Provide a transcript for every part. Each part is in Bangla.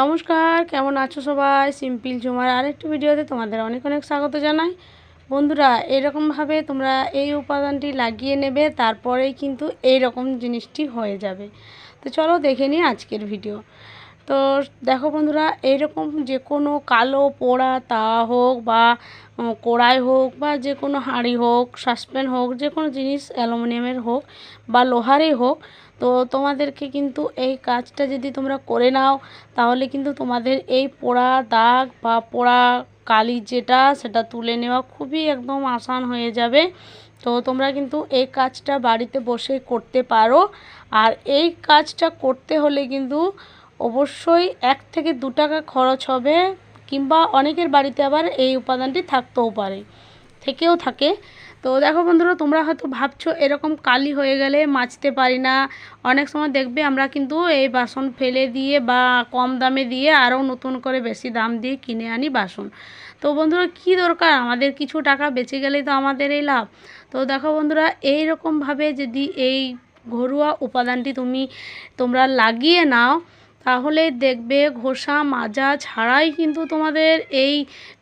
নমস্কার, কেমন আছো সবাই? সিম্পল ঝুমার আরেকটি ভিডিওতে তোমাদের অনেক অনেক স্বাগত জানাই। বন্ধুরা, এরকমভাবে তোমরা এই উপাদানটি লাগিয়ে নেবে, তারপরেই কিন্তু এই রকম জিনিসটি হয়ে যাবে। তো চলো দেখে নিই আজকের ভিডিও। তো দেখো বন্ধুরা, এইরকম যে কোনো কালো পোড়া তা হোক বা কড়াই হোক বা যে কোনো হাঁড়ি হোক, সাসপেন হোক, যে কোনো জিনিস অ্যালুমিনিয়ামের হোক বা লোহারই হোক তো তোমাদেরকে কিন্তু এই কাজটা যদি তোমরা করে নাও, তাহলে কিন্তু তোমাদের এই পোড়া দাগ বা পোড়া কালি যেটা, সেটা তুলে নেওয়া খুবই একদম আসান হয়ে যাবে। তো তোমরা কিন্তু এই কাজটা বাড়িতে বসে করতে পারো। আর এই কাজটা করতে হলে কিন্তু অবশ্যই এক থেকে দু টাকা খরচ হবে, কিংবা অনেকের বাড়িতে আবার এই উপাদানটি থাকতেও পারে, থেকেও থাকে। তো দেখো বন্ধুরা, তোমরা হয়তো ভাবছ এরকম কালি হয়ে গেলে মাজতে পারি না। অনেক সময় দেখবে আমরা কিন্তু এই বাসন ফেলে দিয়ে বা কম দামে দিয়ে আরও নতুন করে বেশি দাম দিয়ে কিনে আনি বাসন। তো বন্ধুরা, কি দরকার? আমাদের কিছু টাকা বেঁচে গেলেই তো আমাদের এই লাভ। তো দেখো বন্ধুরা এই রকমভাবে যদি এই ঘরোয়া উপাদানটি তুমি তোমরা লাগিয়ে নাও তাহলে দেখবে ঘষা মাজা ছাড়াই কিন্তু তোমাদের এই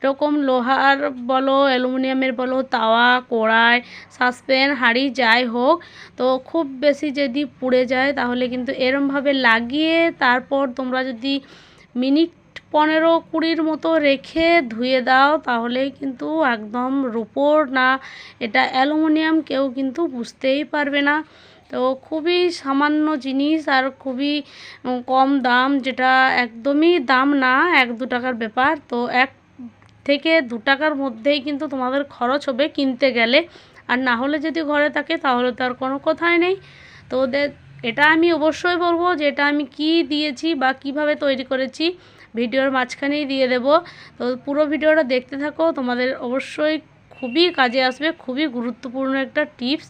রকম লোহার বলো, অ্যালুমিনিয়ামের বলো, তাওয়া, কড়াই, সাসপেন, হাঁড়ি, যাই হোক, তো খুব বেশি যদি পুড়ে যায় তাহলে কিন্তু এরমভাবে লাগিয়ে তারপর তোমরা যদি মিনিট পনেরো কুড়ির মতো রেখে ধুয়ে দাও তাহলেই কিন্তু একদম রুপোর না, এটা অ্যালুমিনিয়াম কেউ কিন্তু বুঝতেই পারবে না। তো খুবই সামান্য জিনিস আর খুবই কম দাম, যেটা একদমই দাম না, এক দু টাকার ব্যাপার। তো এক থেকে দু টাকার মধ্যেই কিন্তু তোমাদের খরচ হবে কিনতে গেলে। আর না হলে যদি ঘরে থাকে, তাহলে তো আর কোনো কথাই নেই। তো ওদের এটা আমি অবশ্যই বলব যে এটা আমি কি দিয়েছি বা কীভাবে তৈরি করেছি, ভিডিওর মাঝখানেই দিয়ে দেব। তো পুরো ভিডিওটা দেখতে থাকো, তোমাদের অবশ্যই খুবই কাজে আসবে, খুবই গুরুত্বপূর্ণ একটা টিপস।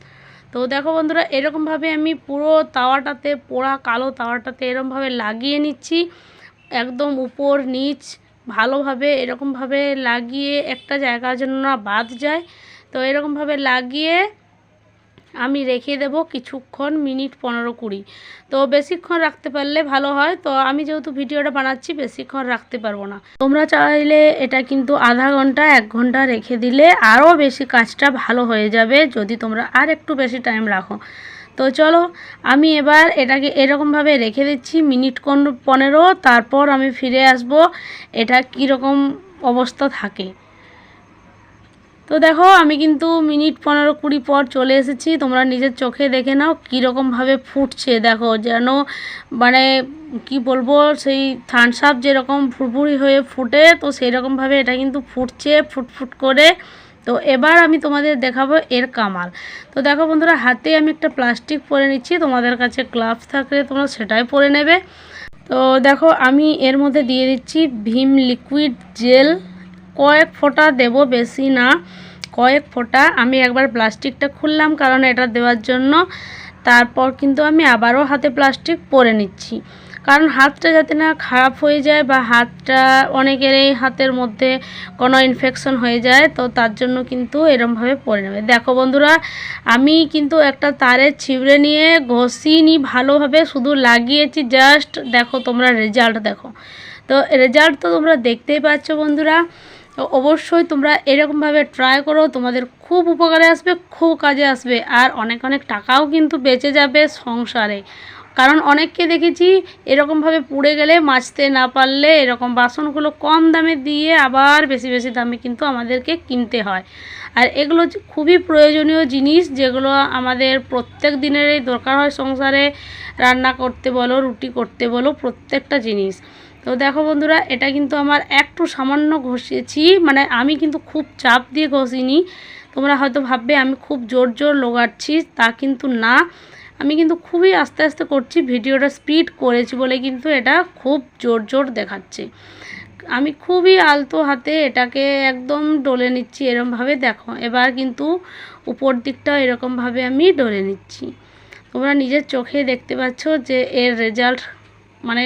তো দেখো বন্ধুরা, এরকমভাবে আমি পুরো তাওয়াটাতে, পোড়া কালো তাওয়াটাতে এরকমভাবে লাগিয়ে নিচ্ছি। একদম উপর, নিচ, ভালোভাবে এরকমভাবে লাগিয়ে একটা জায়গার জন্য না বাদ যায়। তো এরকমভাবে লাগিয়ে আমি রেখে দেব কিছুক্ষণ, মিনিট পনেরো কুড়ি। তো বেশিক্ষণ রাখতে পারলে ভালো হয়। তো আমি যেহেতু ভিডিওটা বানাচ্ছি, বেশিক্ষণ রাখতে পারব না। তোমরা চাইলে এটা কিন্তু আধা ঘণ্টা, এক ঘণ্টা রেখে দিলে আরও বেশি কাজটা ভালো হয়ে যাবে যদি তোমরা আর একটু বেশি টাইম রাখো। তো চলো, আমি এবার এটাকে এরকমভাবে রেখে দিচ্ছি, মিনিট কোন পনেরো, তারপর আমি ফিরে আসব। এটা কীরকম অবস্থা থাকে? তো দেখো, আমি কিন্তু মিনিট পনেরো কুড়ি পর চলে এসেছি। তোমরা নিজের চোখে দেখে নাও কীরকমভাবে ফুটছে। দেখো, যেন মানে কি বলব, সেই থানস আপ যেরকম ফুরফুরি হয়ে ফুটে, তো সেই রকমভাবে এটা কিন্তু ফুটছে, ফুটফুট করে। তো এবার আমি তোমাদের দেখাবো এর কামাল। তো দেখো বন্ধুরা, হাতে আমি একটা প্লাস্টিক পরে নিচ্ছি। তোমাদের কাছে গ্লাভস থাকলে তোমরা সেটাই পরে নেবে। তো দেখো, আমি এর মধ্যে দিয়ে দিচ্ছি ভীম লিকুইড জেল। কয়েক ফোঁটা দেব বেশি না, কয়েক ফোঁটা। আমি একবার প্লাস্টিকটা খুললাম কারণ এটা দেওয়ার জন্য। তারপর কিন্তু আমি আবারও হাতে প্লাস্টিক পরে নিচ্ছি। কারণ হাতটা যাতে না খারাপ হয়ে যায় বা হাতটা অনেকেরই হাতের মধ্যে কোনো ইনফেকশন হয়ে যায়, তো তার জন্য কিন্তু এরমভাবে পরে নেবে। দেখো বন্ধুরা, আমি কিন্তু একটা তারের ছিবড়ে নিয়ে ঘষিনি ভালোভাবে, শুধু লাগিয়েছি জাস্ট দেখো তোমরা রেজাল্ট দেখো। তো রেজাল্ট তো তোমরা দেখতেই পাচ্ছ বন্ধুরা। তো অবশ্যই তোমরা এরকমভাবে ট্রাই করো, তোমাদের খুব উপকারে আসবে, খুব কাজে আসবে। আর অনেক অনেক টাকাও কিন্তু বেঁচে যাবে সংসারে। কারণ অনেককে দেখেছি এরকমভাবে পুড়ে গেলে, মাজতে না পারলে এরকম বাসনগুলো কম দামে দিয়ে আবার বেশি বেশি দামে কিন্তু আমাদেরকে কিনতে হয়। আর এগুলো খুবই প্রয়োজনীয় জিনিস, যেগুলো আমাদের প্রত্যেক দিনেরই দরকার হয় সংসারে। রান্না করতে বলো, রুটি করতে বলো, প্রত্যেকটা জিনিস। দেখো বন্ধুরা, এটা কিন্তু আমার একটু সামান্য ঘষিয়েছি মানে আমি কিন্তু খুব চাপ দিয়ে ঘষিনি। তোমরা হয়তো ভাববে আমি খুব জোর জোর লোগাচ্ছি, তা কিন্তু না। আমি কিন্তু খুবই আস্তে আস্তে করছি, ভিডিওটা স্পিড করেছি বলে কিন্তু এটা খুব জোর জোর দেখাচ্ছে। আমি খুবই আলতো হাতে এটাকে একদম ডলে নিচ্ছি এরমভাবে, দেখো। এবার কিন্তু উপর দিকটা এরকমভাবে আমি ডলে নিচ্ছি। তোমরা নিজের চোখে দেখতে পাচ্ছ যে এর রেজাল্ট মানে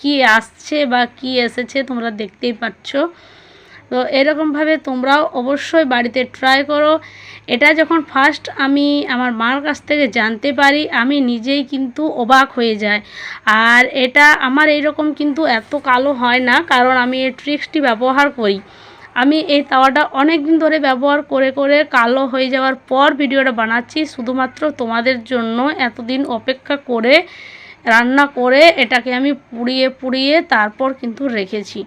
কি আসছে বা কি এসেছে তোমরা দেখতেই পাচ্ছ। তো এরকমভাবে তোমরাও অবশ্যই বাড়িতে ট্রাই করো। এটা যখন ফার্স্ট আমি আমার মার কাছ থেকে জানতে পারি, আমি নিজেই কিন্তু অবাক হয়ে যাই। আর এটা আমার এইরকম কিন্তু এত কালো হয় না, কারণ আমি এই ট্রিক্সটি ব্যবহার করি। আমি এই তাওয়াটা অনেক দিন ধরে ব্যবহার করে করে কালো হয়ে যাওয়ার পর ভিডিওটা বানাচ্ছি, শুধুমাত্র তোমাদের জন্য এতদিন অপেক্ষা করে রান্না করে এটাকে আমি পুড়িয়ে পুড়িয়ে তারপর কিন্তু রেখেছি।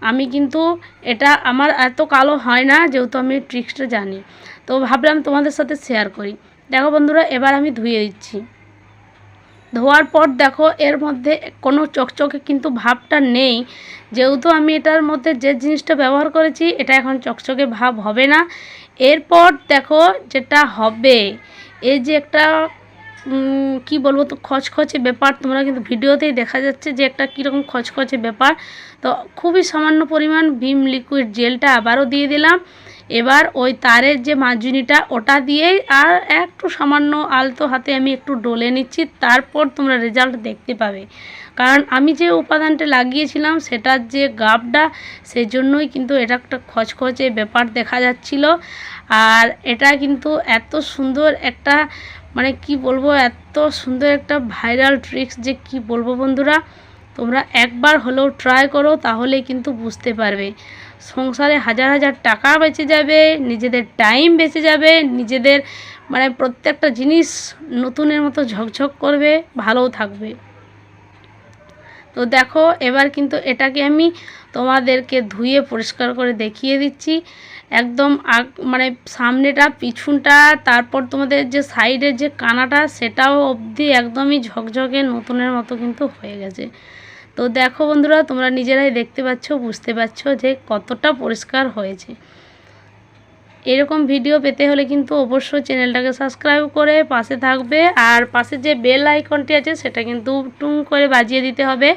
আমি কিন্তু এটা আমার এত কালো হয় না যেহেতু আমি ট্রিক্সটা জানি। তো ভাবলাম তোমাদের সাথে শেয়ার করি। দেখো বন্ধুরা, এবার আমি ধুয়ে দিচ্ছি। ধোয়ার পর দেখো, এর মধ্যে কোনো চকচকে কিন্তু ভাবটা নেই। যেহেতু আমি এটার মধ্যে যে জিনিসটা ব্যবহার করেছি, এটা এখন চকচকে ভাব হবে না। এরপর দেখো যেটা হবে, এই যে একটা কি বলব তো, খচখচে ব্যাপার। তোমরা কিন্তু ভিডিওতেই দেখা যাচ্ছে যে একটা কীরকম খচখচে ব্যাপার। তো খুবই সামান্য পরিমাণ ভিম লিকুইড জেলটা আবারও দিয়ে দিলাম। এবার ওই তারের যে মাজুনিটা, ওটা দিয়েই আর একটু সামান্য আলতো হাতে আমি একটু ডলে নিচ্ছি, তারপর তোমরা রেজাল্ট দেখতে পাবে। কারণ আমি যে উপাদানটা লাগিয়েছিলাম, সেটার যে গাবটা সেই জন্যই কিন্তু এটা একটা খচখচে ব্যাপার দেখা যাচ্ছিল। আর এটা কিন্তু এত সুন্দর একটা মানে কি বলব, এত সুন্দর একটা ভাইরাল ট্রিক্স যে কি বলব বন্ধুরা, তোমরা একবার হলেও ট্রাই করো, তাহলে কিন্তু বুঝতে পারবে। সংসারে হাজার হাজার টাকা বেঁচে যাবে, নিজেদের টাইম বেঁচে যাবে, নিজেদের মানে প্রত্যেকটা জিনিস নতুনের মতো ঝকঝক করবে, ভালোও থাকবে। তো দেখো, এবার কিন্তু এটাকে আমি তোমাদেরকে ধুয়ে পরিষ্কার করে দেখিয়ে দিচ্ছি। একদম আগ মানে সামনেটা, পিছনটা, তারপর তোমাদের যে সাইডের যে কানাটা, সেটাও অবধি একদমই ঝকঝকে নতুনের মতো কিন্তু হয়ে গেছে। তো দেখো বন্ধুরা, তোমরা নিজেরাই দেখতে পাচ্ছ, বুঝতে পারছ যে কতটা পরিষ্কার হয়েছে। এরকম ভিডিও পেতে হলে কিন্তু অবশ্যই চ্যানেলটাকে সাবস্ক্রাইব করে পাশে থাকবে। আর পাশে যে বেল আইকনটি আছে, সেটা কিন্তু টুং করে বাজিয়ে দিতে হবে,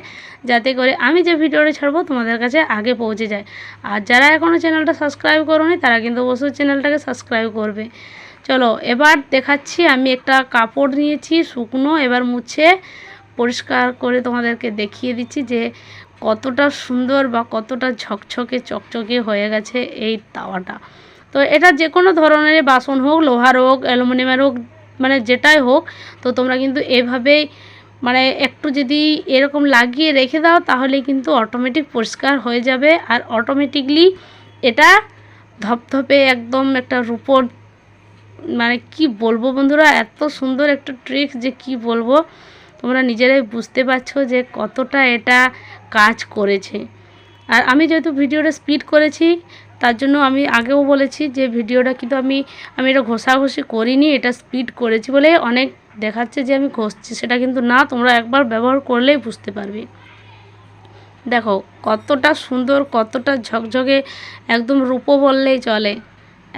যাতে করে আমি যে ভিডিওটা ছাড়বো তোমাদের কাছে আগে পৌঁছে যায়। আর যারা এখনও চ্যানেলটা সাবস্ক্রাইব করোনি, তারা কিন্তু অবশ্যই চ্যানেলটাকে সাবস্ক্রাইব করবে। চলো, এবার দেখাচ্ছি আমি একটা কাপড় নিয়েছি, শুকনো, এবার মুছে পরিষ্কার করে তোমাদেরকে দেখিয়ে দিচ্ছি যে কতটা সুন্দর বা কতটা ঝকঝকে চকচকে হয়ে গেছে এই তাওয়াটা। তো এটা যে কোনো ধরনের বাসন হোক লোহার হোক অ্যালুমিনিয়ামের হোক মানে যেটাই হোক, তো তোমরা কিন্তু এভাবেই মানে একটু যদি এরকম লাগিয়ে রেখে দাও, তাহলে কিন্তু অটোমেটিক পরিষ্কার হয়ে যাবে। আর অটোমেটিকলি এটা ধপধপে একদম একটা রূপর মানে কি বলব বন্ধুরা, এত সুন্দর একটা ট্রিক্স যে কি বলব, তোমরা নিজেরাই বুঝতে পারছ যে কতটা এটা কাজ করেছে। আর আমি যেহেতু ভিডিওটা স্পিড করেছি তার জন্য আমি আগেও বলেছি যে ভিডিওটা কিন্তু আমি আমি এটা ঘষাঘষি করিনি, এটা স্পিড করেছি বলে অনেক দেখাচ্ছে যে আমি ঘষছি, সেটা কিন্তু না, তোমরা একবার ব্যবহার করলেই বুঝতে পারবে। দেখো, কতটা সুন্দর, কতটা ঝকঝকে, একদম রূপো বললেই চলে।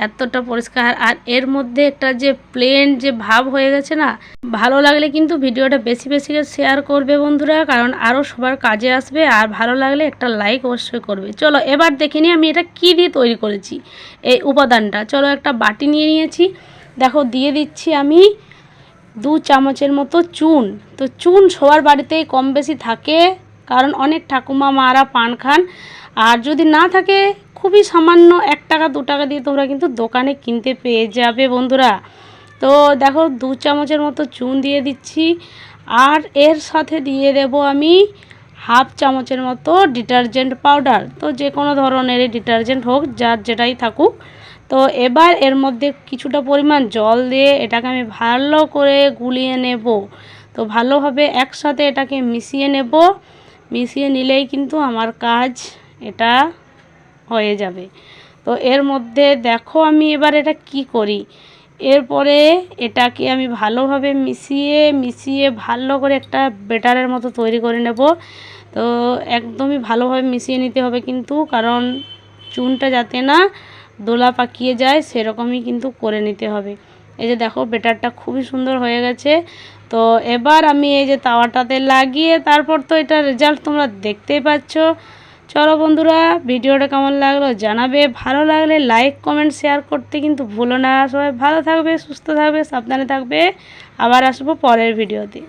এতটা পরিষ্কার। আর এর মধ্যে একটা যে প্লেন যে ভাব হয়ে গেছে না, ভালো লাগলে কিন্তু ভিডিওটা বেশি বেশি শেয়ার করবে বন্ধুরা, কারণ আরও সবার কাজে আসবে। আর ভালো লাগলে একটা লাইক অবশ্যই করবে। চলো এবার দেখে নিই আমি এটা কী দিয়ে তৈরি করেছি, এই উপাদানটা। চলো একটা বাটি নিয়ে নিয়েছি। দেখো দিয়ে দিচ্ছি আমি দু চামচের মতো চুন। তো চুন সবার বাড়িতেই কম বেশি থাকে। কারণ অনেক ঠাকুমা মারা পান খান। আর যদি না থাকে, খুবই সামান্য এক টাকা, দু টাকা দিয়ে তোমরা কিন্তু দোকানে কিনতে পেয়ে যাবে বন্ধুরা। তো দেখো, দু চামচের মতো চুন দিয়ে দিচ্ছি। আর এর সাথে দিয়ে দেব আমি হাফ চামচের মতো ডিটারজেন্ট পাউডার। তো যে কোনো ধরনের ডিটারজেন্ট হোক, যার যেটাই থাকুক। তো এবার এর মধ্যে কিছুটা পরিমাণ জল দিয়ে এটাকে আমি ভালো করে গুলিয়ে নেব। তো ভালোভাবে একসাথে এটাকে মিশিয়ে নেব। মিশিয়ে নিলেই কিন্তু আমার কাজ এটা হয়ে যাবে। তো এর মধ্যে দেখো আমি এবার এটা কি করি। এরপরে এটাকে আমি ভালোভাবে মিশিয়ে মিশিয়ে ভালো করে একটা বেটারের মতো তৈরি করে নেব। তো একদমই ভালোভাবে মিশিয়ে নিতে হবে কিন্তু, কারণ চুনটা যাতে না দোলা পাকিয়ে যায়, সেরকমই কিন্তু করে নিতে হবে। এই যে দেখো, বেটারটা খুবই সুন্দর হয়ে গেছে। তো এবার আমি এই যে তাওয়াটাতে লাগিয়ে তারপর তো এটা রেজাল্ট তোমরা দেখতেই পাচ্ছ। চলো বন্ধুরা, ভিডিওটা কেমন লাগল জানাবে। ভালো লাগলে লাইক কমেন্ট শেয়ার করতে কিন্তু ভুলো না। সবাই ভালো থাকবে, সুস্থ থাকবে, সাবধানে থাকবে। আবার আসব পরের ভিডিওতে।